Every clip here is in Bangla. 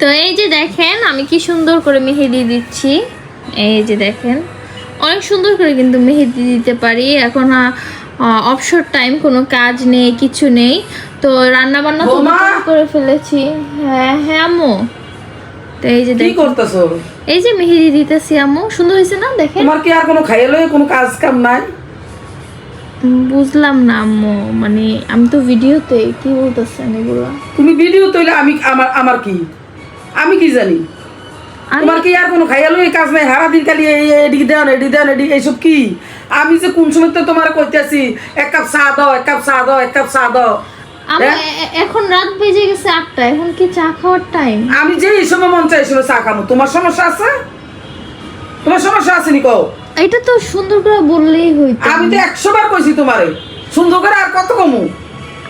তো এই যে দেখেন আমি কি সুন্দর করে মেহেদি দিচ্ছি। এই যে দেখেন অনেক সুন্দর করে কিন্তু মেহেদি দিতে পারি। এখন অবসর টাইম কোনো কাজ নেই কিছু নেই। তো রান্না বান্না তো করে ফেলেছি। হ্যাঁ হ্যাঁ আম্মু। তো এই যে কি করতেছো? এই যে মেহেদি দিতেছি আম্মু। সুন্দর হয়েছে না? দেখেন। তোমার কি আর কোনো খাইলে কোনো কাজ কাম নাই? বুঝলাম না আম্মু। মানে আমি তো ভিডিওতে কি বলতেছেন এগুলো? তুমি ভিডিও তৈলে আমি আমার আমার কি? আমি কি জানি? তোমার কি আর কোনো খাইয়ালো এই কাজ নাই? হারা দিন খালি এদিকে দেন এদিকে দেন এদিকে এইসব কি? আমি যে কোন সময় তো তোমার কইতেছি এক কাপ চা দাও এক কাপ চা দাও এক কাপ চা দাও। হ্যাঁ? এখন রাত বেজে গেছে আটটা এখন কি চা খাওয়ার টাইম আমি যে এই সময় মন চাই সময় চা খাব তোমার সমস্যা আছে? তোমার সমস্যা আছে নি কও? এটা তো সুন্দর করে বললেই হইতো। আমি তো একশো বার কইছি তোমারে সুন্দর করে আর কত কমু?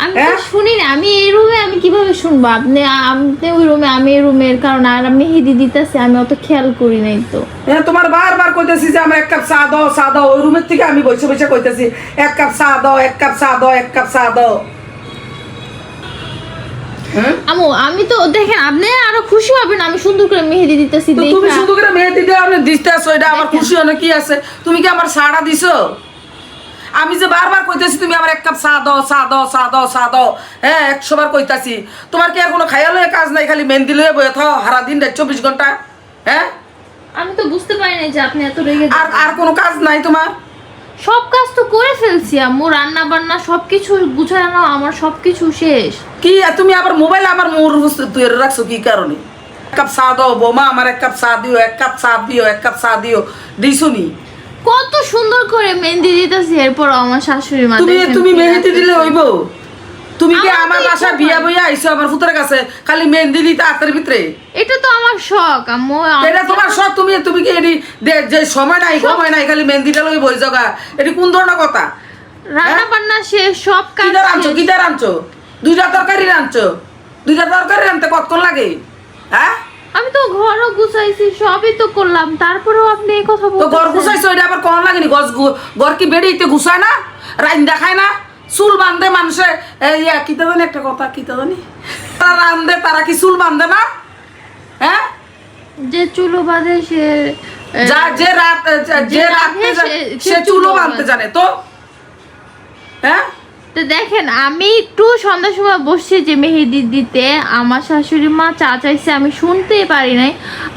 আমি তো হ্যাঁ? শুনি না আমি এই রুমে আমি কীভাবে শুনব? আপনি আপনি ওই রুমে আমি এই রুমের কারণ আর আমি হেদি দিতেছি আমি অত খেয়াল করি নাই তো। হ্যাঁ তোমার বারবার কইতেছি যে আমার এক কাপ চা দাও চা দাও। ওই রুমের থেকে আমি বসে বসে কইতেছি এক কাপ চা দাও এক কাপ চা দাও এক কাপ চা দাও। হ্যাঁ? আমু আমি তো দেখেন আপনি আরও খুশি হবেন আমি সুন্দর করে মেহেদি দিতেছি তুমি শুধু করে মেহেদি দিয়ে আপনি দিতে এটা আমার খুশি হলে কি আছে? তুমি কি আমার সাড়া দিছো? আমি যে বারবার কইতেছি তুমি আমার এক কাপ চা দাও চা দাও চা দাও চা দাও। হ্যাঁ একশো বার কইতাছি। তোমার কি আর কোনো খাইয়ালো কাজ নাই? খালি মেহেন্দি লয়ে বয়ে থাও হারা দিন রাত চব্বিশ ঘণ্টা? হ্যাঁ? আমি তো বুঝতে পারি নাই যে আপনি এত রেগে আর আর কোনো কাজ নাই তোমার? সব কাজ তো করে ফেলছি আম্মু। রান্না বান্না সবকিছু গুছানো আমার সবকিছু শেষ। কি তুমি আবার মোবাইল আমার মোর তুই রাখছো কি কারণে? এক কাপ চা দাও বৌমা আমার এক কাপ চা দিও এক কাপ চা দিও এক কাপ চা দিও। দিছো নি? কত সুন্দর করে মেহেন্দি দিতেছি এরপর আমার শাশুড়ি মা তুমি তুমি কি মেহেদি দিলে। হইব। তুমি কি আমার বাসা বিয়া বইয়া আইছো আমার ফুতের কাছে? খালি মেহেন্দি দিতে হাতের ভিতরে। এটা তো আমার শখ আম্মু। এটা তোমার সব তুমি তুমি কি দে- যে সময় নাই সময় নাই খালি মেহেন্দিটা লই বই জগা এটি কোন ধরনের কথা? রান্না বান্না শেষ সব কাজ রাঁধছো শেষ। কিটা রাঁধছো দুইটা তরকারি রাঁধছো দুইটা তরকারি রাঁধতে কতক্ষণ লাগে? হ্যাঁ? আমি তো ঘরও গুছাইছি সবই তো করলাম। তারপরেও আপনি এই কথা তো ঘর গুছাইছো এটা আবার কোন লাগেনি? গছ ঘর কি বেড়িতে গুছায় না? রাইন দেখায় না? চুল বান্ধে মানুষে। এই ইয়া, কিতা জানি একটা কথা কিতা জানি? তারা রান্ধে তারা কি চুল বান্ধে না? হ্যাঁ? যে চুলো বাঁধে সে যা যে রাত যে- রাতে সে- চুলও চুলো বাঁধতে জানে তো? হ্যাঁ? তো দেখেন আমি একটু সন্ধ্যার সময় বসছি যে মেহেদি দিতে। আমার শাশুড়ি মা চা চাইছে আমি শুনতেই পারি নাই।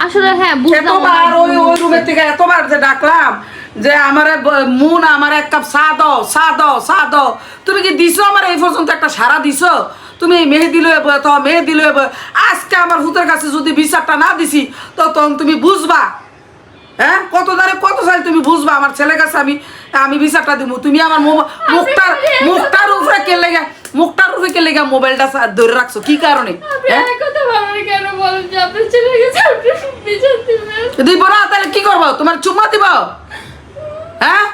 আসলে হ্যাঁ বুঝলাম এতবার ওই ওই রুমের থেকে এতবার যে ডাকলাম যে আমার মুন আমার এক কাপ চা দাও চা দাও চা দাও। তুমি কি দিছো আমার এই পর্যন্ত একটা সারা দিছো? তুমি মেহেদি লয়ে তো মেহেদি লয়ে আজকে আমার হুতের কাছে যদি বিচারটা না দিছি তো তখন তুমি বুঝবা। হ্যাঁ? কত দাঁড়ে কত সাল তুমি বুঝবা আমার ছেলের কাছে আমি আমি বিচারটা দিব তুমি আমার মুখটার মুখটার উপরে কে লেগে মুখটার উপরে কে লেগে মোবাইলটা ধরে রাখছো? কি কারণে? আপনি হ্যাঁ? ছেলে দিব না তাহলে কি করব? তোমার চুম্মা দিব? হ্যাঁ?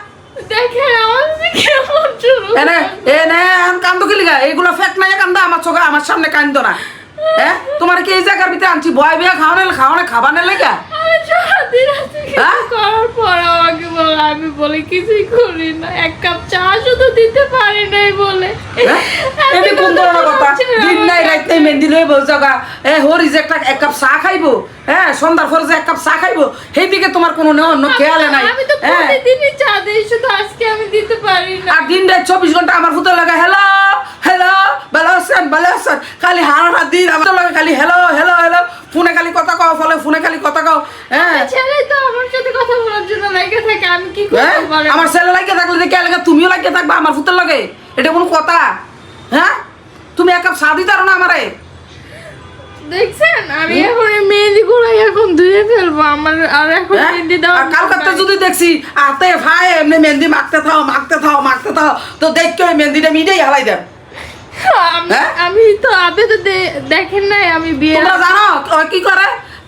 এনে এনে কান্দো কি লিগা? এইগুলো ফেক নাই কান্দা। আমার চোখে আমার সামনে কান্দো না। হ্যাঁ? তোমার কি এই জায়গার ভিতরে আনছি? বয় বিয়া খাওয়ানো খাওয়ানে লেগা? সারাদিন কে কিছু হ্যাঁ? করার পর আমাকে বলে। আমি বলে কিছুই করি না। এক কাপ চা শুধু দিতে পারি নাই বলে। হ্যাঁ? এটি কোন ধরনের কথা? দিন নাই। রাইতে মেহেন্দি লই বল জাগা। এ হরি যে একটা এক কাপ চা খাইবো। হ্যাঁ সন্ধ্যার পরে যে এক কাপ চা খাইবো সেই দিকে তোমার কোনো ন- ন- খেয়ালে নাই। আমি তো হ্যাঁ। প্রতিদিনই চা দিই শুধু আজকে আমি দিতে পারি না। আর দিন রাত চব্বিশ ঘণ্টা আমার ফুতে লাগে হ্যালো হ্যালো ভালো আছেন ভালো আছেন? খালি হারাটা দিন আমার লাগে খালি হ্যালো হ্যালো হ্যালো ফোনে খালি কথা কও ফলে ফোনে খালি কথা কও। হ্যাঁ। ছেলে তো আমার সাথে কথা বলার জন্য লেগে থাকে আমি কি আমার ছেলে লাগিয়ে থাকলে দেখে এলাকা তুমিও লাগিয়ে থাকবা আমার ফুতের লাগে। এটা কোনো কথা? হ্যাঁ? তুমি এক কাপ চা দিতে না আমারে? দেখছেন? আমি এখন মেহেদি গুলো এখন ধুয়ে ফেলব। আমার আর এখন হ্যাঁ? মেহেদি দেওয়া কালকাতে যদি দেখছি আতে ভাই এমনি মাখতে থাও মাখতে থাও মাখতে থাও তো দেখকে ওই মেহেন্দিটা মিটেই হালাই দেন আমি- হ্যাঁ? তো আপনি তো দে- দেখেন নাই আমি বিয়ে তোমরা জানো কি করে?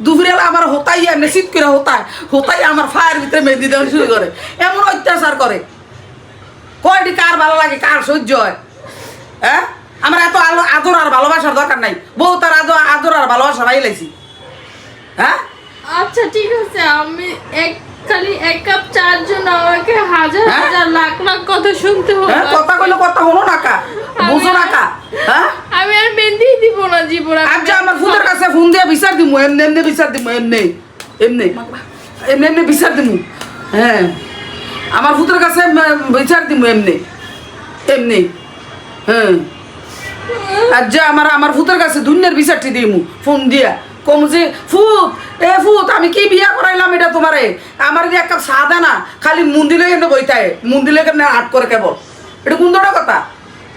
দুপুরে আমার হোতাই, এমনি শীত করে হোতায় হোতাই আমার ফায়ের ভিতরে মেহেদি দেওয়া শুরু করে। এমন অত্যাচার করে। কয়টি কার ভালো লাগে, কার সহ্য হয়? হ্যাঁ? আমার এত আলো- আদর আর ভালোবাসার দরকার নাই। বউ তার আদর আদর আর ভালোবাসা ভাই হ্যাঁ? আচ্ছা ঠিক আছে, আমি এক খালি এক কাপ চার জন্য আমাকে হাজার হ্যাঁ? হাজার লাখ লাখ কথা শুনতে হবে। হ্যাঁ কথা কইলে কথা হলো না কা? বুঝো না কা? হ্যাঁ? আমি আর মেহেন্দি দিব না জীবন আমি আজ আমার ফুতের কাছে ফোন দিয়া বিচার দিমু এমনি এমনি বিচার দিমু এমনি এমনি। এমনি এমনি বিচার দিমু। হ্যাঁ। আমার ভূতের কাছে বিচার দিমু এমনি এমনি। হ্যাঁ। আর যে আমার আমার ভূতের কাছে দুনিয়ার বিচারটি দিমু ফোন দিয়া। কম যে ফুত এ ফুত আমি কি বিয়া করাইলাম এটা তোমারে? আমার যে এক কাপ সাদা না খালি মন্দিরে কেন বইতায়? মন্দিরে কেন আট করে কেবল এটা কোন ধরনের কথা?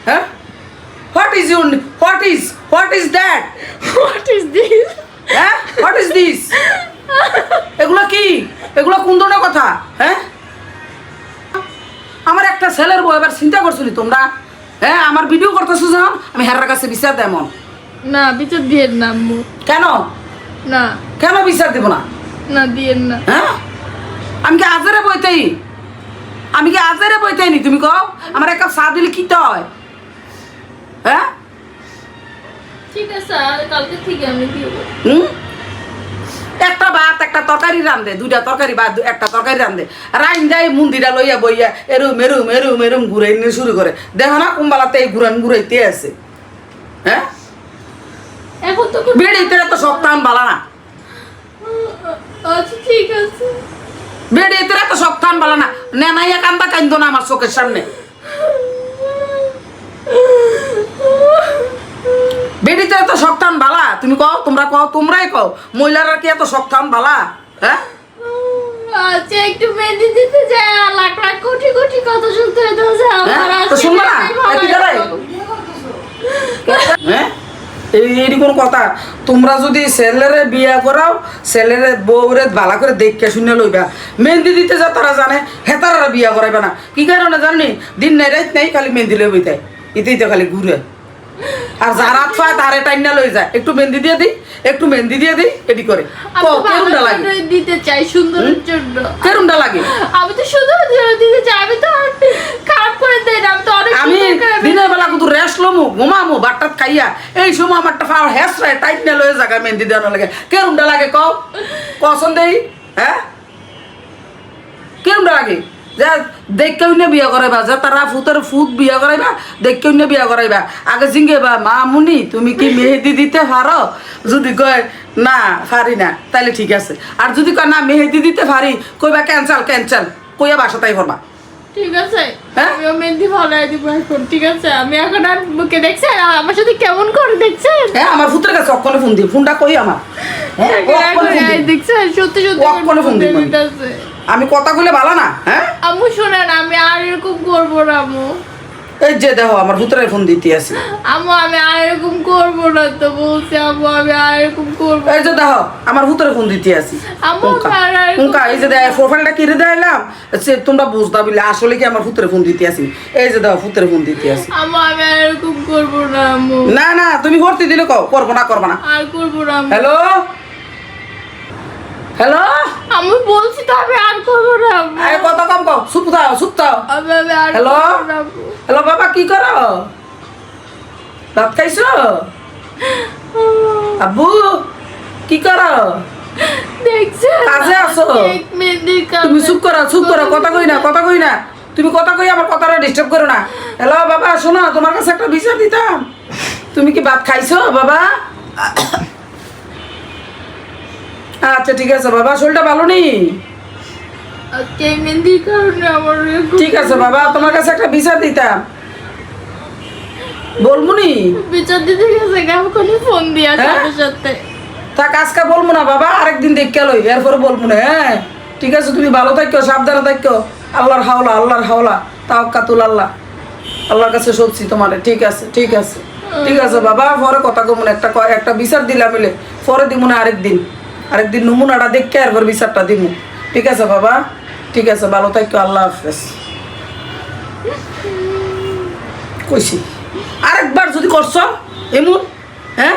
হ্যাঁ? What is your what is what is that what is this হ্যাঁ? হোয়াট ইজ দিস এগুলো কি? এগুলো কোন ধরনের কথা? হ্যাঁ? আমার একটা ছেলের বউ এবার চিন্তা করছিলি তোমরা? হ্যাঁ আমার ভিডিও করতেছো যখন আমি হেরার কাছে বিচার দেমন না বিচার দিয়ে না কেন? না। কেন বিচার দেব না? না দিয়েন না। হ্যাঁ? আমি কি আজারে বইতেই? আমি কি আজারে বইতেই নি? তুমি কও আমার এক কাপ চা দিলে কি হয়? হ্যাঁ? ঠিক আছে কালকে থেকে আমি দিব। হুম? একটা ভাত একটা তরকারি রান্ধে দুইটা তরকারি দু- একটা তরকারি রান্ধে রাইন যাই মুন্দিরা লইয়া বইয়া এরুম এরুম এরুম এরুম নিয়ে শুরু করে। দেখো না কুম্বালাতে এই ঘুরান ঘুরাইতে আছে। হ্যাঁ? এখন তো কোনো- বেড়িতে তো সপ্তাহ বালা না। আচ্ছা ঠিক আছে। বেড়িতে তো সপ্তাহ বালা না। নেনাইয়া কান্দা কান্দো না আমার চোখের সামনে। বেড়িতে এত শক্তান বালা। তুমি কও তোমরা কও তোমরাই কও। মহিলারা কি এত শক্তান বালা? হ্যাঁ? আচ্ছা একটু মেহেন্দি দিতে যায় লাখ লাখ কোটি কোটি কথা শুনতে হ্যাঁ? তো না? হ্যাঁ? কোন কথা। তোমরা যদি ছেলেরে বিয়া করাও, ছেলেরে বউরে ভালো করে দেখে শুনে লইবা। মেহেন্দি দিতে যা, তারা জানে হেতারা বিয়া করাইবে না। কি কারণে জানি দিন নাই, রাত নাই, খালি মেহেন্দি লইবে তাই ইতেই তো খালি ঘুরে। আর যারা পায় তারে টাইনা লই যায়। একটু মেহেন্দি দিয়ে দিই একটু মেহেন্দি দিয়ে দিই এটি করে। আমি তো লাগে? দিতে চাই সুন্দরের জন্য। কেরুমটা লাগে? আমি তো সুন্দর জন্য দিতে চাই আমি তো খারাপ করে দেই না আমি তো অনেক আমি সুন্দর দিনের বেলা কিন্তু রেস্ট লমু ঘুমামু বাট্টাত খাইয়া। এই সময় আমার একটা ফাওয়ার হেস রায় টাইট নিয়ে লয়ে জায়গা মেহেন্দি দেওয়ানো লাগে। কেরমটা লাগে কও কসন দেই হ্যাঁ? কেরমটা লাগে? যে দেখকেও না বিয়া করাইবা যে তারা ফুতের ফুত বিয়া করাইবা দেখকেও না বিয়া করাইবা। আগে জিঙ্গে বা মা মুনি তুমি কি মেহেদি দিতে পারো? যদি কয় না পারি না তাহলে ঠিক আছে। আর যদি কয় না মেহেদি দিতে পারি কইবা ক্যান্সেল ক্যান্সেল। কইয়া বাসাতাই করবা ঠিক আছে। হ্যাঁ? আমিও মেহেন্দি ভালো দিব এখন ঠিক আছে? আমি এখন আর মুখে দেখছেন আমার সাথে কেমন করে দেখছেন? হ্যাঁ আমার ফুতের কাছে অক্ষণে ফোন দিই ফোনটা কই আমার? হ্যাঁ, দেখছেন সত্যি সত্যি অক্ষণে ফোন দিই, আমি কথা কইলে ভালো না হ্যাঁ? আম্মু শোনেন আমি আর এরকম করব না আম্মু। এই যে দেখো আমার ভূতরে ফোন দিতে আসি আম্মু আমি আর এরকম করব না তো বলছি আম্মু আমি আর এরকম করব এই যে দেখো আমার ভূতরে ফোন দিতে আসি আম্মু উনকা এই যে দেখ প্রোফাইলটা কিনে দিলাম সে তোমরা বুঝতা বিলে আসলে কি আমার ভূতরে ফোন দিতে আসি এই যে দেখো ভূতরে ফোন দিতে আসি আম্মু আমি আর এরকম করব না আম্মু। না না তুমি ভর্তি দিলে কও করব না করব না। আর করব না হ্যালো হ্যালো? আমি বলছি তো আমি আর করব না আরে কথা কম কও চুপ দাও চুপ আর হ্যালো? হ্যালো বাবা কি করো? ভাত খাইছো? আব্বু। কি করো? কাজে আছো? তুমি চুপ করো চুপ করো কথা কই না কথা কই না। তুমি কথা কই আমার কথাটা ডিস্টার্ব করো না। হ্যালো বাবা শোনো তোমার কাছে একটা বিচার দিতাম। তুমি কি ভাত খাইছো বাবা? আচ্ছা ঠিক আছে বাবা শরীরটা ভালো নেই? ঠিক আছে বাবা তোমার কাছে একটা বিচার দিতাম। বলমুনি বিচার দিতে গেছে এখনই ফোন দিয়া হ্যাঁ? সাথে সাথে? থাক আজকে বলব না বাবা আরেকদিন দেখে লই এরপরে বলব না হ্যাঁ? ঠিক আছে তুমি ভালো থাকো সাবধানে থাকো। আল্লাহর হাওলা আল্লাহর হাওলা তাও কাতুল আল্লাহ। আল্লাহর কাছে সবছি তোমার ঠিক আছে ঠিক আছে। ঠিক আছে বাবা পরে কথা কমুন একটা একটা বিচার দিলাম মিলে পরে দিব না আরেকদিন। আরেকদিন নমুনাটা দেখে এরপর বিচারটা দিব ঠিক আছে বাবা? ঠিক আছে ভালো থাকো আল্লাহ হাফেজ। কইছি। আরেকবার যদি করছ এমন হ্যাঁ?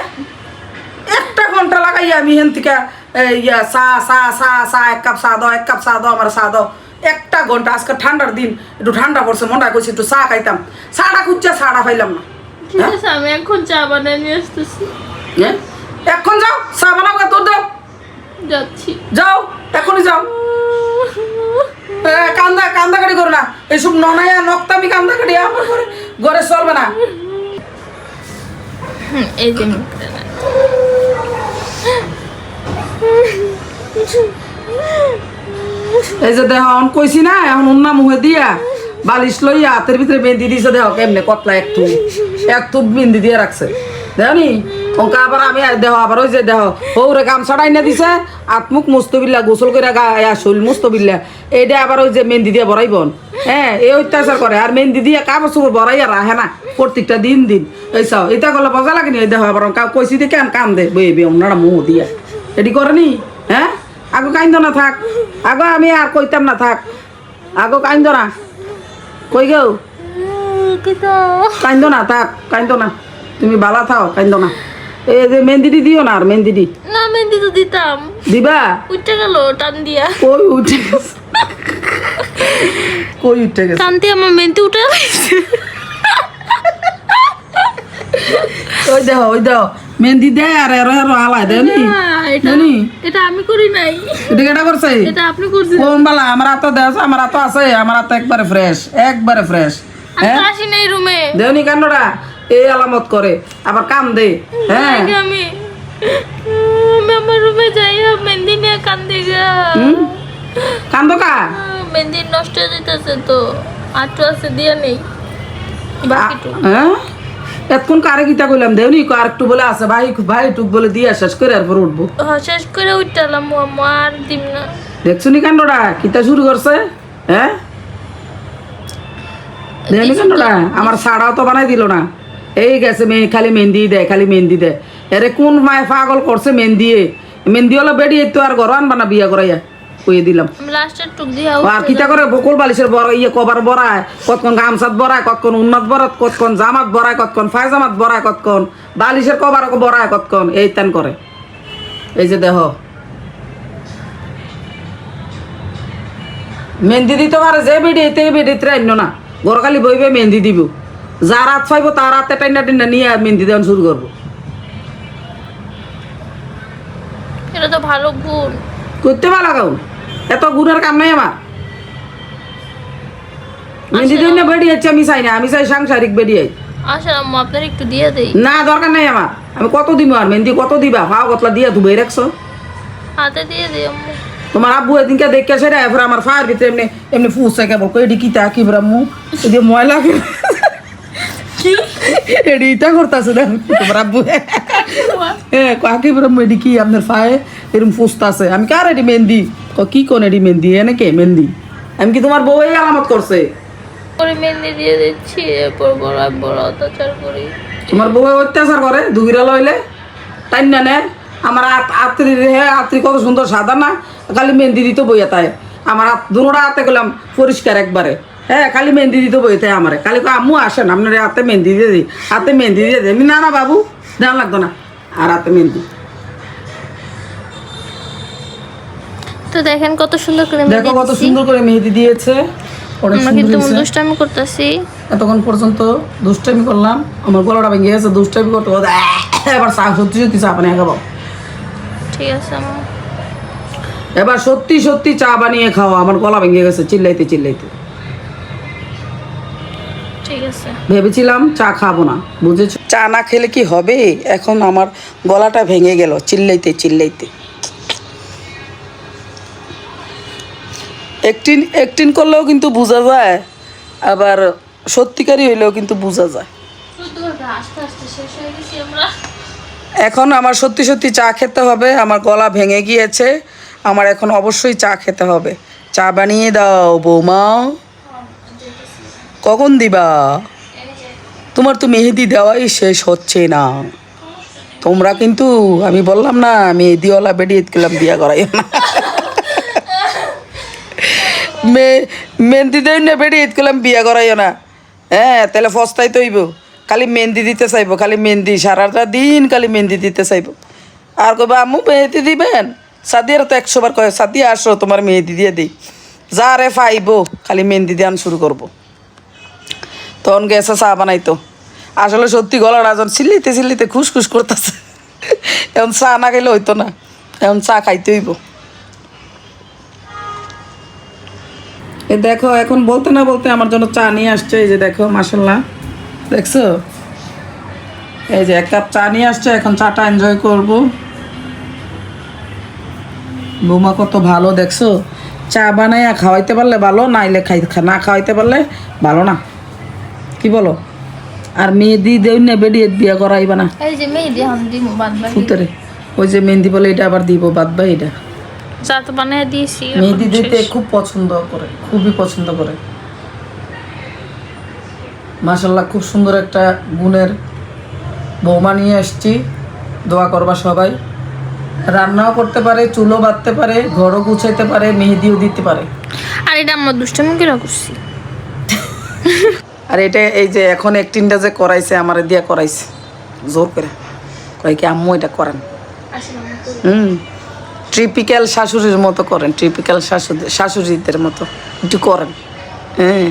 একটা ঘণ্টা লাগাই আমি হেন থেকে ইয়া চা চা চা চা এক কাপ চা দাও এক কাপ চা দাও আমার চা দাও। একটা ঘণ্টা আজকে ঠান্ডার দিন একটু ঠান্ডা পড়ছে মনটা কইছি একটু চা খাইতাম। চাটা খুঁজছে চাটা পাইলাম না। ঠিক আছে আমি এখন চা বানিয়ে নিয়ে আসতেছি। হ্যাঁ? এখন যাও চা বানাও তোর দাও। যাচ্ছি। যাও এখনই যাও। কান্দা কান্দা কাটি করো না। এইসব ননাইয়া নক্তামি কান্দা কাটি আমার ঘরে ঘরে চলবে না। এই যে। এই দেহ এখন কইছি না এখন উন্না মুহে দিয়া বালিশ লইয়া হাতের ভিতরে মেহেন্দি দিছে দেহ কেমনে কতলা একটু একটু মেহেন্দি দিয়ে রাখছে। দেহনি অঙ্কা আবার আমি দেহ আবার ওই যে দেহ। হৌরে গামছাটা না দিছে আত্মুক মুস্তবিল্লা গোসল করে শৈল মুস্তবিল্লা। এইটা আবার ওই যে মেহেন্দি দিয়ে বড়াইবন। হ্যাঁ এই অত্যাচার করে। আর মেহেন্দি দিয়ে কাপড় চোপড় বড়াই আর রাহে না প্রত্যেকটা দিন দিন। এই চাও এটা করলে মজা লাগে নি দেহ আবার। কা- কইছি দিয়ে কেন কাম দে। বই বই ওনারা মুহ দিয়া। এটি করেনি হ্যাঁ? আগো কাইন্দ না থাক। আগো আমি আর কইতাম না থাক। আগো কাইন্দ না। কই গেও কাইন্দ না থাক কাইন্দ না। তুমি বালা থাও কাইন্দ না। এই যে মেহেন্দিটি দিও না আর মেহেন্দিটি না মেহেন্দি তো দিতাম। দিবা? উঠে গেল টান দিয়া। কই উঠে কই উঠে গেছে? টান দিয়ে আমার মেহেন্দি উঠে গেছে। ওই দেখো ওই দেখো মেহেন্দি দেয় আর এর এর হালাই দেয় নি? এটা জানি এটা আমি করি নাই। এটা কেটা করছে? এটা আপনি করছেন। কোন বালা আমার হাতে আছে আমার হাতে আছে আমার হাতে একবারে ফ্রেশ একবারে ফ্রেশ আমি আসি নাই রুমে দেওনি কান্ডরা এই আলামত করে আবার কাম দে হ্যাঁ। আমি আমি আমার রুমে যাই মেহেন্দি নিয়ে কান্দি গা। হুম? কান্দ কা? মেহেন্দি নষ্ট হয়ে যেতেছে তো আটু আছে দিয়া নেই। হ্যাঁ? এতক্ষণ কারে গীতা কইলাম দেওনি আর একটু বলে আছে ভাই ভাই টুক বলে দিয়ে শেষ করে উঠবো। হ্যাঁ, শেষ করে উঠলাম আর দিম না। দেখছ নি কিতা শুরু করছে? হ্যাঁ? দেওনি কান্ডটা আমার সাড়াও তো বানাই দিল না। এই গেছে মেয়ে খালি মেহেন্দি দেয় খালি মেহেন্দি দেয় এরে কোন মায় পাগল করছে মেহেন্দি মেহেন্দি হলো বেড়ি তো আর ঘর আনবা না বিয়া করাইয়া কইয়ে দিলাম। আর কিতা করে বকুল বালিশের বড় ইয়ে কবার বড়ায় কতক্ষণ গামছাত বড়ায় কতক্ষণ উন্নত বরাত কতক্ষণ জামাত বড়ায় কতক্ষণ ফায়জামাত বড়ায় কতক্ষণ বালিশের কবার বড়ায় কতক্ষণ এই তেন করে। এই যে দেহ। মেহেন্দি দিতে পারে যে বেডি এতে বেডি ট্রেন না। গরকালি বইবে মেহেন্দি দিব। যার হাত পাইব তার হাতে টাইনা টাইনা নিয়ে মেহেন্দি দেওয়া শুরু করব। এটা তো ভালো গুণ। করতে ভালো এত গুণের কাম নাই আমার। মেহেন্দি দিন না আমি চাই না আমি চাই সাংসারিক বেডি আম্মু আপনার একটু দিয়ে দেই। না দরকার নাই আমার। আমি কত দিব আর? মেহেন্দি কত দিবা? ফাও কতলা দিয়া ধুবে রাখছো? হাতে দিয়ে দিই আম্মু। তোমার আব্বু এদিনকে দেখে সেটা এরপর আমার ফায়ার ভিতরে এমনি এমনি ফুসছে কেবল। কই কিতা কি ব্রাহ্মু? এদি ময়লা কি এডি ইটা করতেছে দেখ তোমার আব্বু। হ্যাঁ কাকি ব্রাহ্মু এডি কি আপনার ফায়ে এরম ফুসতাছে? আমি কার এডি মেহেন্দি? ক কি কোন এডি মেহেন্দি? এনে কে মেহেন্দি? আমি কি তোমার বউ এই আলামত করছে? করে মেহেন্দি দিয়ে দিচ্ছি এরপর বড় বড় অত্যাচার করি। তোমার বউ অত্যাচার করে? দুগিরা লইলে? তাই না নে? আমার আত্রি রে আত্রি কত সুন্দর সাদা না? খালি মেহেন্দি দিত বইয়া তাই। আমার দুটা হাতে গেলাম পরিষ্কার একবারে। হ্যাঁ খালি মেহেন্দি দিতে বই তাই আমারে। কয়, আম্মু আসেন আপনার হাতে মেহেন্দি দিয়ে দিই। হাতে মেহেন্দি দিয়ে দিই। না না বাবু দেওয়া লাগতো না। আর হাতে মেহেন্দি। তো দেখেন কত সুন্দর করে দেখো কত সুন্দর করে মেহেন্দি দিয়েছে। আমরা কিন্তু দুষ্টামি করতেছি। এতক্ষণ পর্যন্ত দুষ্টামি করলাম। আমার গলাটা ভেঙে গেছে দুষ্টামি করতে করতে এবার সত্যি সত্যি চা বানিয়ে খাব। ঠিক আছে এবার সত্যি সত্যি চা বানিয়ে খাওয়া। আমার গলা ভেঙে গেছে চিল্লাইতে চিল্লাইতে। ঠিক আছে। ভেবেছিলাম চা খাব না বুঝেছ? চা না খেলে কি হবে? এখন আমার গলাটা ভেঙে গেল চিল্লাইতে চিল্লাইতে। একটিন একটিন করলেও কিন্তু বোঝা যায় আবার সত্যিকারই হইলেও কিন্তু বোঝা যায়। আস্তে আস্তে শেষ হয়ে গেছি আমরা। এখন আমার সত্যি সত্যি চা খেতে হবে আমার গলা ভেঙে গিয়েছে আমার এখন অবশ্যই চা খেতে হবে। চা বানিয়ে দাও বৌমা। কখন দিবা? তোমার তো মেহেদি দেওয়াই শেষ হচ্ছে না। তোমরা কিন্তু, আমি বললাম না, মেহেদিওয়ালা বেরিয়ে গেলাম বিয়া করাই। না মে, মেহেন্দি দেই না, বেরিয়ে গেলাম বিয়া করাইও না। হ্যাঁ তাহলে ফস্তাই তৈব খালি মেহেন্দি দিতে চাইব, খালি মেহেন্দি, সারাটা দিন খালি মেহেন্দি দিতে চাইব। আর কবে আমু মেহেদি দিবেন? সাদিয়ার তো একশোবার কয়, সাদিয়া, আসো, তোমার মেহেদি দিয়ে দিই। যা রে ফাইবো, খালি মেহেন্দি দিয়ে শুরু করব। তখন গেছে চা বানাইতো। আসলে সত্যি গলাটা যখন চিল্লিতে চিল্লিতে খুসখুস করতেছে। এখন চা না খাইলে হইতো না। এখন চা খাইতে হইব। এ দেখো, এখন বলতে না বলতে আমার জন্য চা নিয়ে আসছে। এই যে দেখো মাসাল্লাহ দেখছ? এই যে এক কাপ চা নিয়ে আসছে, এখন চাটা এনজয় করব। বৌমা কত ভালো, দেখছ? চা বানাইয়া খাওয়াইতে পারলে ভালো, নাইলে খাই না খাওয়াইতে পারলে ভালো না। কি বলো? আর মেহেদি দেউ না বেরিয়ে বিয়ে করাইবা না। এই যে মেহেদি হাম দিমু বাদ বাকি। ফুতরে ওই যে মেহেন্দি বলে এটা আবার দিব বাদ বা এটা চা তো বানিয়ে দিয়েছি মেহেদি দিতে খুব পছন্দ করে খুবই পছন্দ করে। মাসাল্লাহ খুব সুন্দর একটা গুণের বৌমা নিয়ে এসছি। দোয়া করবা সবাই। রান্নাও করতে পারে চুলো বাঁধতে পারে ঘরও গুছাইতে পারে মেহেদিও দিতে পারে। আর এটা আমার দুষ্টামি করে করছি। আর এটা এই যে এখন একটিনটা যে করাইছে আমার দিয়া করাইছে। জোর করে। কয় কি আম্মু এটা করেন? হুম। ট্রিপিক্যাল শাশুড়ির মতো করেন ট্রিপিক্যাল শাশুড়ি শাশুড়িদের মতো। একটু করেন। হ্যাঁ।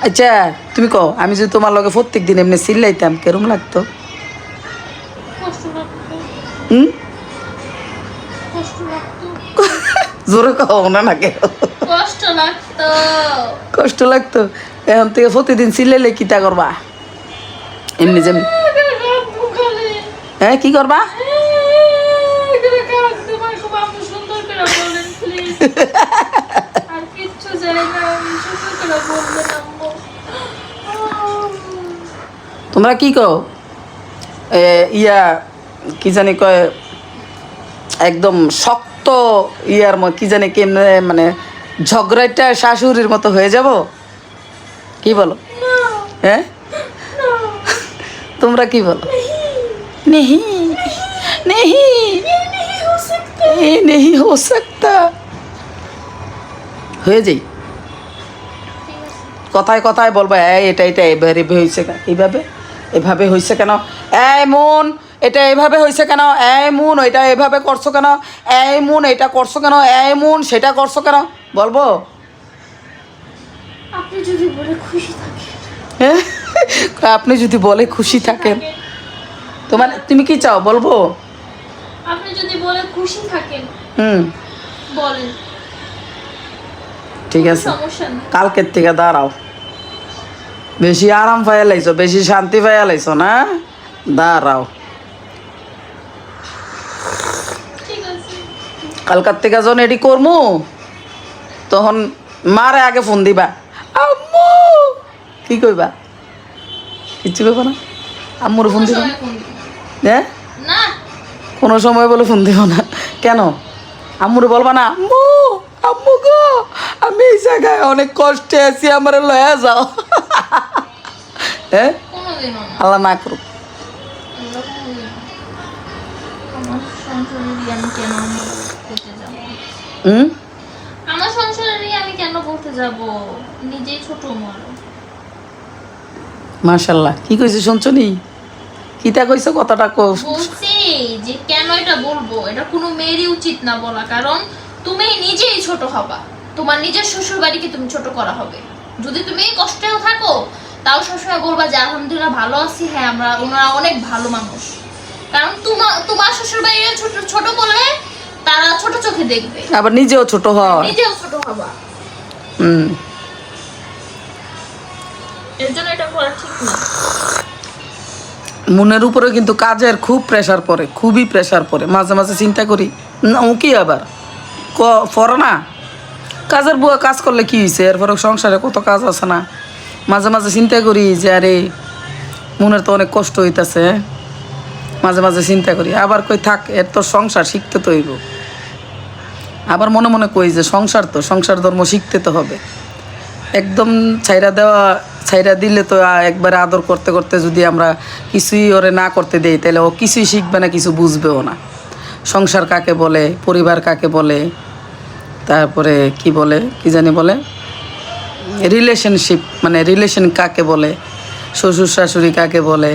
আচ্ছা তুমি কও আমি যদি তোমার লগে প্রত্যেক দিন এমনি চিল্লাইতাম কেরম লাগতো? হুম? জোরে কও না না কেউ? কষ্ট লাগতো। কষ্ট লাগতো? এখন থেকে প্রতিদিন চিল্লাইলে কিতা করবা? এমনি যেমনি হ্যাঁ কি করবা? তোমরা কি এ, ইয়া কি জানি কয় একদম শক্ত ইয়ার কি জানি কেমনে মানে ঝগড়াটা শাশুড়ির মতো হয়ে যাব? কি বলো? হ্যাঁ তোমরা কি বলো? নেহি। নেহি। নেহি হো সকতা। হয়ে যাই। কথায় কথায় বলব এই এটা এটা এবারে হয়েছে কেন এইভাবে? এভাবে হয়েছে কেন? এই মন, এটা এভাবে হয়েছে কেন? এই মন এটা এভাবে করছ কেন? এই মন, এটা করছ কেন? এই মন, সেটা করছ কেন? বলব? আপনি যদি বলে খুশি থাকেন। হ্যাঁ? আপনি যদি বলে খুশি থাকেন। তোমার তুমি কি চাও বলব? আপনি যদি বলে খুশি থাকেন হুম। বলেন। ঠিক আছে। কালকের থেকে দাঁড়াও। বেশি আরাম পাইয়া লাইছো বেশি শান্তি পাইয়া লাইছো না? দাঁড়াও। কালকার থেকে যখন এটি করমু তখন মারে আগে ফোন দিবা। কি কইবা? কিচ্ছু কইবা না? আম্মুর ফোন দিবা। হ্যাঁ না। কোনো সময় বলে ফোন দিব না। কেন? আম্মুরে বলবা না আম্মু আম্মু গো আমি এই জায়গায় অনেক কষ্টে আছি আমার লয়া যাও। হ্যাঁ আল্লাহ না করুক। আমার সংসারে আমি কেন করতে যাব? হুম? আমার সংসারে আমি কেন করতে যাব? নিজেই ছোট মরো মাশাল্লাহ কি কইছে শুনছো নি কিতা কইছো কথাটা বলছি যে কেন এটা বলব? এটা কোনো মেয়েরই উচিত না বলা কারণ তুমি নিজেই ছোট হবা। তোমার নিজের শ্বশুর বাড়িকে তুমি ছোট করা হবে। যদি তুমি কষ্টেও থাকো তাও সবসময় বলবা যে আলহামদুলিল্লাহ ভালো আছি হ্যাঁ আমরা ওনারা অনেক ভালো মানুষ। কারণ তোমার তোমার শ্বশুর বাড়ি ছোট ছোট বলে তারা ছোট চোখে দেখবে। আবার নিজেও ছোট হয় নিজেও ছোট হবা। হুম। মনের উপরে কিন্তু কাজের খুব প্রেসার পড়ে, খুবই প্রেসার পড়ে। মাঝে মাঝে চিন্তা করি, না, ও কি আবার? ক, পড়ো না? কাজের বুয়া কাজ করলে কি হয়েছে এরপরে সংসারে কত কাজ আছে না? মাঝে মাঝে চিন্তা করি যে, আরে, মনের তো অনেক কষ্ট হইতাছে। মাঝে মাঝে চিন্তা করি, আবার কই থাক, এর তো সংসার শিখতে তো হইব। আবার মনে মনে কই যে, সংসার তো, সংসার ধর্ম শিখতে তো হবে। একদম ছাইরা দেওয়া ছাইরা দিলে তো একবারে আদর করতে করতে যদি আমরা কিছুই ওরে না করতে দেই তাহলে ও কিছুই শিখবে না, কিছু বুঝবেও না। সংসার কাকে বলে, পরিবার কাকে বলে, তারপরে কি বলে, কি জানি বলে? রিলেশনশিপ মানে রিলেশন কাকে বলে, শ্বশুর শাশুড়ি কাকে বলে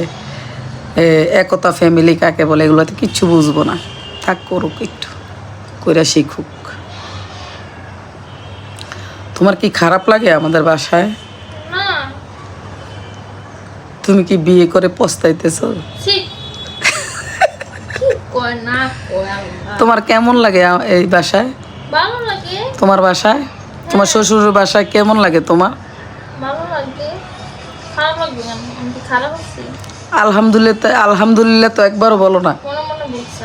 একতা ফ্যামিলি কাকে বলে, এগুলোতে কিচ্ছু বুঝব না। থাক করুক একটু, কইরা শিখুক। তোমার কি খারাপ লাগে আমাদের বাসায়? তুমি কি বিয়ে করে পস্তাইতেছো। তোমার কেমন লাগে এই বাসায়? তোমার বাসায়? তোমার শ্বশুরের বাসায় কেমন লাগে তোমার? আলহামদুলিল্লাহ তো- আলহামদুলিল্লাহ তো একবারও বলো না। মনে মনে বলছি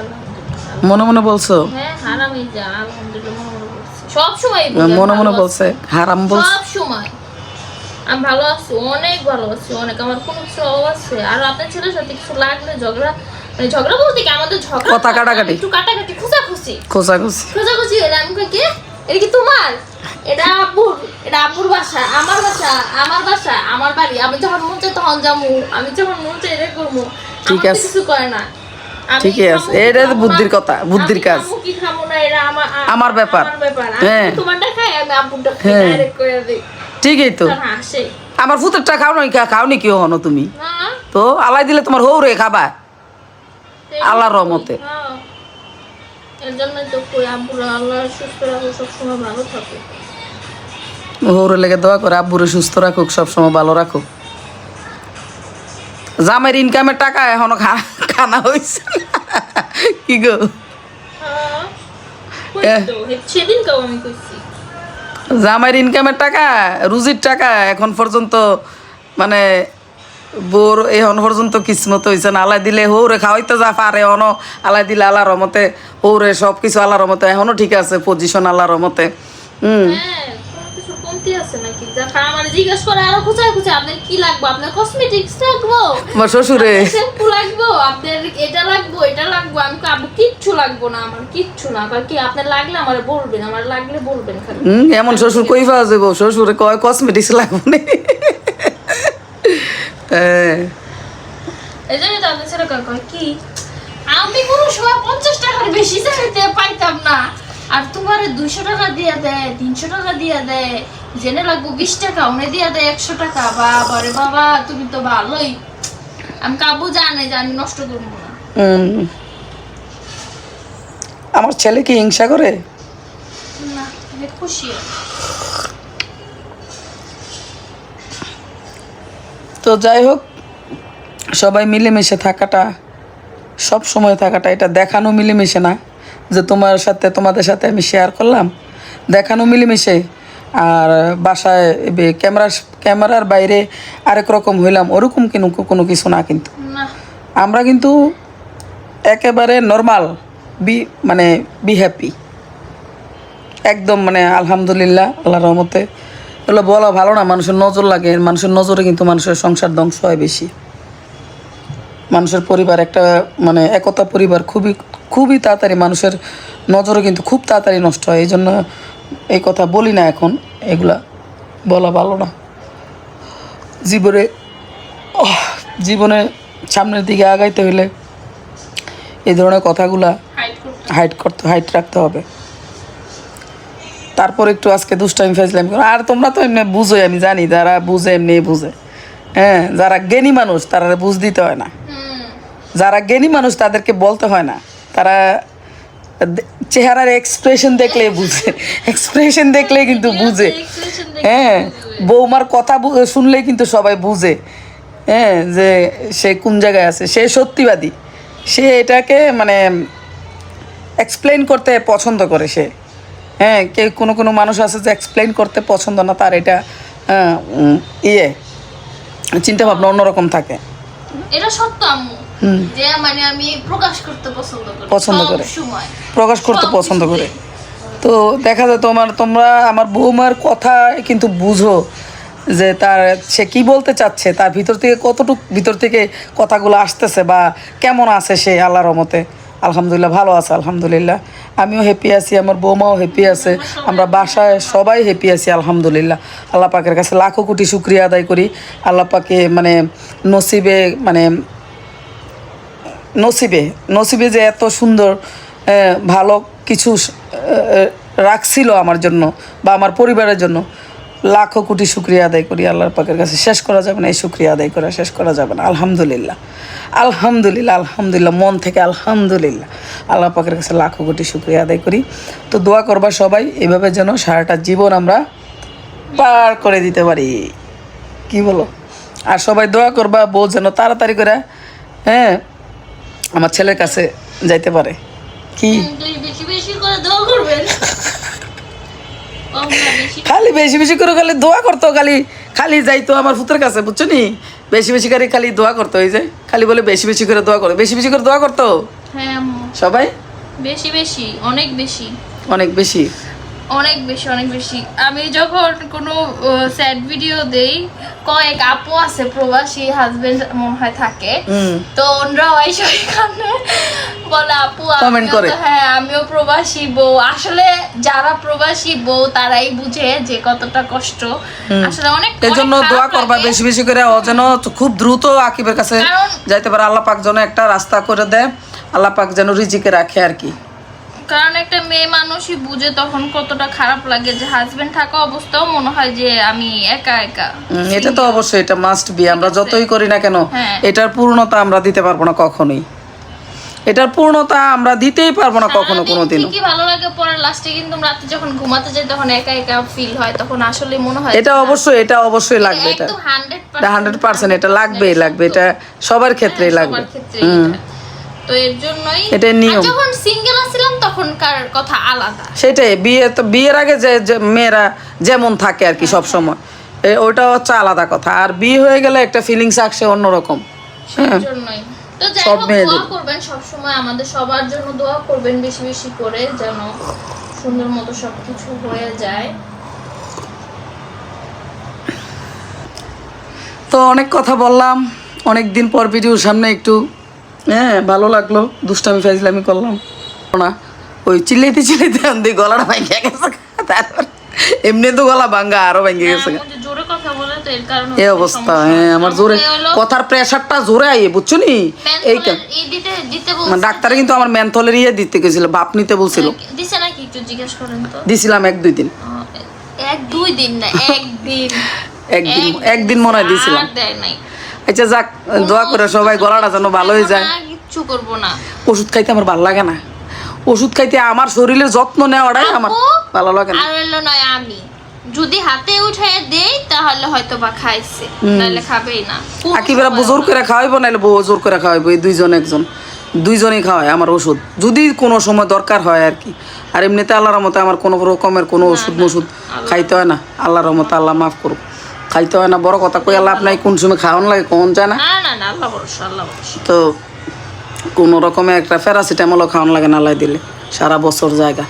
মনে মনে বলছো? হ্যাঁ হারামি মনে মনে বলছি। সব সময়। আমি ভালো আছি অনেক ভালো আছি অনেক। আমার কোনো কিছু অভাব আছে। আর আপনার ছেলের সাথে কিছু লাগলে ঝগড়া মানে ঝগড়া বলতে কি আমাদের ঝগড়া কথা কাটাকাটি। একটু কাটাকাটি খোঁজাখুঁজি। এটা আমি কই কি? এটা কি তোমার? এটা আব্বুর এটা আব্বুর বাসা আমার বাসা আমার বাসা আমার বাড়ি। আমি যখন মন চাই তখন যাব আমি যখন মন চাই এটা করব। ঠিক আছে। কিছু করে না ঠিকই আছে। এটা তো বুদ্ধির কথা, বুদ্ধির কাজ। আমার ব্যাপার। হ্যাঁ। হ্যাঁ। ঠিকই তো আমার ফুতেরটা খাও নি খাও নি কেউ হনো তুমি তো আলাই দিলে তোমার হৌ রে খাবা আল্লাহর রহমতে। হ্যাঁ। হৌরে লেগে দোয়া করে আব্বুরে সুস্থ রাখুক সবসময় ভালো রাখুক জামের ইনকামের টাকা এখনও খানা হয়েছে কি গো? হ্যাঁ জামাইয়ের ইনকামের টাকা রুজির টাকা এখন পর্যন্ত মানে বোর এখন পর্যন্ত কিসমত হয়েছে না। আলাই দিলে হৌরে খাওয়াইতে যা পারে অন আলাই দিলে আল্লাহ রমতে হৌরে সব কিছু আল্লাহ রমতে এখনও ঠিক আছে পজিশন আল্লাহ রমতে হুম। কমতি আছে নাকি? যা আমার জিজ্ঞেস করে আরও খুঁচায় খুঁচায় আপনার কি লাগবে? আপনার কসমেটিক্স লাগবো? আমার শ্বশুরে। শ্যাম্পু লাগবো? আপনার এটা লাগবো এটা লাগবো? আমি আব্বু কিচ্ছু লাগবো না আমার কিচ্ছু না। কয় কি আপনার লাগলে আমার বলবেন আমার লাগলে বলবেন খালি। এমন শ্বশুর কই পাওয়া যাব শ্বশুরে কয় কসমেটিক্স লাগবে না। হ্যাঁ। এই জন্য তো আপনার ছেলে কয় কি আমি কোনো সময় পঞ্চাশ টাকার বেশি চাইতে পাইতাম না। আর তোমার দুইশো টাকা দিয়ে দেয় তিনশো টাকা দিয়ে দেয় জেনে লাগবো বিশ টাকা উনি দিয়ে দেয় একশো টাকা। বাবা রে বাবা তুমি তো ভালোই। আমি কাবু জানে যে আমি নষ্ট করব না। আমার ছেলে কি হিংসা করে? না খুশি। তো যাই হোক সবাই মিলেমিশে থাকাটা সব সময় থাকাটা এটা দেখানো মিলেমিশে না যে তোমার সাথে তোমাদের সাথে আমি শেয়ার করলাম। দেখানো মিলেমিশে আর বাসায় ক্যামেরার ক্যামেরার বাইরে আরেক রকম হইলাম ওরকম কিন্তু কোনো কিছু না কিন্তু। আমরা কিন্তু একেবারে নর্মাল বি মানে বি হ্যাপি একদম মানে আলহামদুলিল্লাহ আল্লাহ রহমতে। এগুলো বলা ভালো না মানুষের নজর লাগে মানুষের নজরে কিন্তু মানুষের সংসার ধ্বংস হয় বেশি। মানুষের পরিবার একটা মানে একতা পরিবার খুবই খুবই তাড়াতাড়ি মানুষের নজরে কিন্তু খুব তাড়াতাড়ি নষ্ট হয়। এই জন্য এই কথা বলি না এখন এগুলা বলা ভালো না। জীবনে জীবনে সামনের দিকে আগাইতে হলে এই ধরনের কথাগুলা হাইট করতে হাইট রাখতে হবে। তারপর একটু আজকে দুষ্টামি ফেসলাম আর তোমরা তো এমনি বুঝোই আমি জানি যারা বুঝে এমনি বুঝে। হ্যাঁ যারা জ্ঞানী মানুষ তারা বুঝ দিতে হয় না। যারা জ্ঞানী মানুষ তাদেরকে বলতে হয় না। তারা চেহারার এক্সপ্রেশন দেখলে বুঝে। এক্সপ্রেশন দেখলে কিন্তু বুঝে। হ্যাঁ বৌমার কথা শুনলেই কিন্তু সবাই বুঝে। হ্যাঁ যে সে কোন জায়গায় আছে? সে সত্যিবাদী। সে এটাকে মানে এক্সপ্লেন করতে পছন্দ করে সে। হ্যাঁ কে কোনো কোনো মানুষ আছে যে এক্সপ্লেন করতে পছন্দ না তার এটা হ্যাঁ, ইয়ে চিন্তা ভাবনা অন্যরকম থাকে। এটা সত্য আম্মু। যে মানে আমি প্রকাশ করতে পছন্দ করি পছন্দ করে। প্রকাশ করতে পছন্দ করে। তো দেখা যায় তোমার তোমরা আমার বৌমার কথা কিন্তু বুঝো যে তার সে কি বলতে চাচ্ছে তার ভিতর থেকে কতটুকু ভিতর থেকে কথাগুলো আসতেছে বা কেমন আছে সে আল্লাহর রহমতে। আলহামদুলিল্লাহ ভালো আছে আলহামদুলিল্লাহ। আমিও হ্যাপি আছি আমার বৌমাও হ্যাপি আছে আমরা বাসায় সবাই হ্যাপি আছি আলহামদুলিল্লাহ। আল্লাহ পাকের কাছে লাখো কোটি শুক্রিয়া আদায় করি। আল্লাহ পাকে মানে নসিবে মানে নসিবে নসিবে যে এত সুন্দর ভালো কিছু রাখছিল আমার জন্য বা আমার পরিবারের জন্য। লাখো কোটি শুক্রিয়া আদায় করি আল্লাহর পাকের কাছে। শেষ করা যাবে না, এই শুক্রিয়া আদায় করা শেষ করা যাবে না। আলহামদুলিল্লাহ। আলহামদুলিল্লাহ আলহামদুলিল্লাহ, মন থেকে আলহামদুলিল্লাহ। আল্লাহ পাকের কাছে লাখো কোটি শুক্রিয়া আদায় করি। তো দোয়া করবা সবাই, এভাবে যেন সারাটা জীবন আমরা পার করে দিতে পারি। কি বলো? আর সবাই দোয়া করবা, বউ যেন তাড়াতাড়ি করে হ্যাঁ আমার ছেলের কাছে যাইতে পারে। কি? খালি বেশি বেশি করে খালি দোয়া করতো খালি খালি যাইতো আমার ফুতের কাছে বুঝছ নি? বেশি বেশি করে খালি দোয়া করতো এই যে খালি বলে বেশি বেশি করে দোয়া করো বেশি বেশি করে দোয়া করতো? হ্যাঁ সবাই? বেশি বেশি অনেক বেশি। অনেক বেশি। অনেক বেশি অনেক বেশি। আমি যখন কোনো স্যাড ভিডিও দেই কয়েক আপু আছে প্রবাসী হাজবেন্ড মনে হয় থাকে তো ওনরা এসে ওইখানে বলে আপু করে। হ্যাঁ আমিও প্রবাসী বউ। আসলে যারা প্রবাসী বউ তারাই বুঝে যে কতটা কষ্ট। আসলে অনেক জন্য দোয়া করবা বেশি বেশি করে। ও যেন খুব দ্রুত আকিবের কাছে যাইতে পারে। আল্লাহ পাক যেন একটা রাস্তা করে দেয়। আল্লাহ পাক যেন রিজিকে রাখে আর কি। কারণ একটা মেয়ে মানুষই বুঝে তখন কতটা খারাপ লাগে যে হাজবেন্ড থাকা অবস্থাও মনে হয় যে আমি একা একা। এটা তো অবশ্যই এটা মাস্ট বি আমরা যতই করি না কেন হ্যাঁ। এটার পূর্ণতা আমরা দিতে পারব না কখনোই। এটার পূর্ণতা আমরা দিতেই পারব না কখনো কোনোদিনও। ঠিকই ভালো লাগে পরে লাস্টে কিন্তু রাতে যখন ঘুমাতে যাই তখন একা একা ফিল হয় তখন আসলে মনে হয় এটা অবশ্যই এটা অবশ্যই লাগবে এটা। একদম হান্ড্রেড হান্ড্রেড পার্সেন্ট এটা লাগবেই লাগবে এটা সবার ক্ষেত্রেই লাগবে। ক্ষেত্রে তো এর জন্যই এটাই নিয়ম। যখন সিঙ্গেল তখনকার কথা আলাদা। সেটাই বিয়ে তো বিয়ের আগে যে মেয়েরা যেমন থাকে আর কি সব সময় ওটা হচ্ছে আলাদা কথা। আর বিয়ে হয়ে গেলে একটা ফিলিংস আসছে অন্যরকম। হ্যাঁ। তো যাই সব হোক মেয়েদের। দোয়া করবেন সবসময়। আমাদের সবার জন্য দোয়া করবেন বেশি বেশি করে যেন সুন্দর মতো সবকিছু হয়ে যায়। তো অনেক কথা বললাম। অনেক দিন পর ভিডিওর সামনে একটু হ্যাঁ ভালো লাগল। দুষ্টামি ফাইজলামি করলাম। না ওই চিল্লাইতে চিল্লাইতে আমাদের গলাটা ভাঙে গেছে। তারপর এমনি তো গলা ভাঙ্গা আরও ভেঙে গেছে। এই অবস্থা হ্যাঁ আমার জোরে কথার প্রেশারটা জোরে আইয়ে বুঝছ নি? এই ডাক্তারে কিন্তু আমার মেন্থলের ইয়ে দিতে গেছিল বাপ নিতে বলছিল। দিছিলাম এক দুই দিন। এক দুই দিন না একদিন একদিন একদিন মনে হয় দিছিলাম। আচ্ছা যাক দোয়া করে সবাই গলাটা যেন ভালো হয়ে যায়। কিচ্ছু করব না। ওষুধ খাইতে আমার ভালো লাগে না। ওষুধ খাইতে আমার শরীরের যত্ন নেওয়াটাই আমার ভালো লাগে না। আর হলো নয় আমি। যদি হাতে উঠে দেই তাহলে হয়তো বা খাইছে নাহলে খাবেই না। আকিবেরা সময় জোর করে খাওয়াইবো নাহলে বউ জোর করে খাওয়াইবো এই দুইজন একজন। দুইজনেই খাওয়ায় আমার ওষুধ। যদি কোনো সময় দরকার হয় আর কি। আর এমনিতে আল্লাহর মতে আমার কোনো রকমের কোনো ওষুধ মষুধ খাইতে হয় না। আল্লাহর মতে আল্লাহ মাফ করুক। খাইতে হয় না বড় কথা কই লাভ নাই কোন সময় খাওয়ান লাগে কোন যায় না। আল্লাহ আল্লাহ তো কোনো রকমে একটা প্যারাসিটামলও খাওয়ান লাগে না আল্লাহ দিলে সারা বছর জায়গা।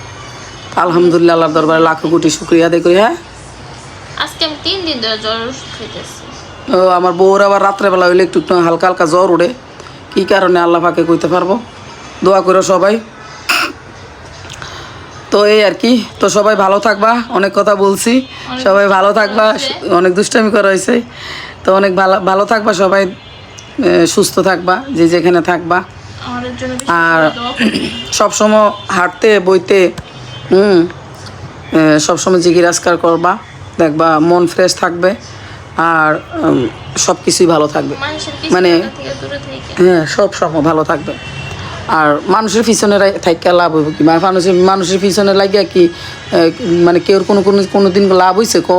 আলহামদুলিল্লাহ আল্লাহর দরবারে লাখো কোটি শুক্রিয়া আদায় করি হ্যাঁ। আজকে আমি তিন দিন ধরে জ্বর খাইতেছি। ও আমার বউর আবার রাত্রেবেলা হইলে একটু একটু হালকা হালকা জ্বর উঠে কী কারণে আল্লাহ পাকে কইতে পারব? দোয়া করে সবাই। তো এই আর কি। তো সবাই ভালো থাকবা অনেক কথা বলছি। সবাই ভালো থাকবা অনেক দুষ্টামি করা হয়েছে। তো অনেক ভালো ভালো থাকবা সবাই সুস্থ থাকবা যে যেখানে থাকবা। আর। সবসময় হাঁটতে বইতে হুম সবসময় জিজ্ঞাসকার করবা দেখবা মন ফ্রেশ থাকবে আর সব কিছুই ভালো থাকবে। মানে- হ্যাঁ সব সময় ভালো থাকবে। আর মানুষের পিছনে থাইকা লাভ হইব কি? মানে মানুষের মানুষের পিছনে লাগিয়া কি মানে কেউ কোনো কোনো কোনো দিন লাভ হয়েছে কো?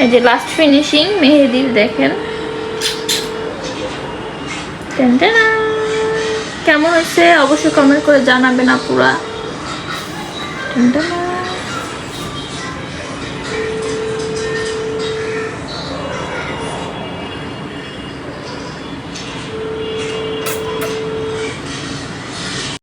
এই যে লাস্ট ফিনিশিং মেহেদির দেখেন। কেমন হয়েছে? অবশ্যই কমেন্ট করে জানাবেন আপুরা।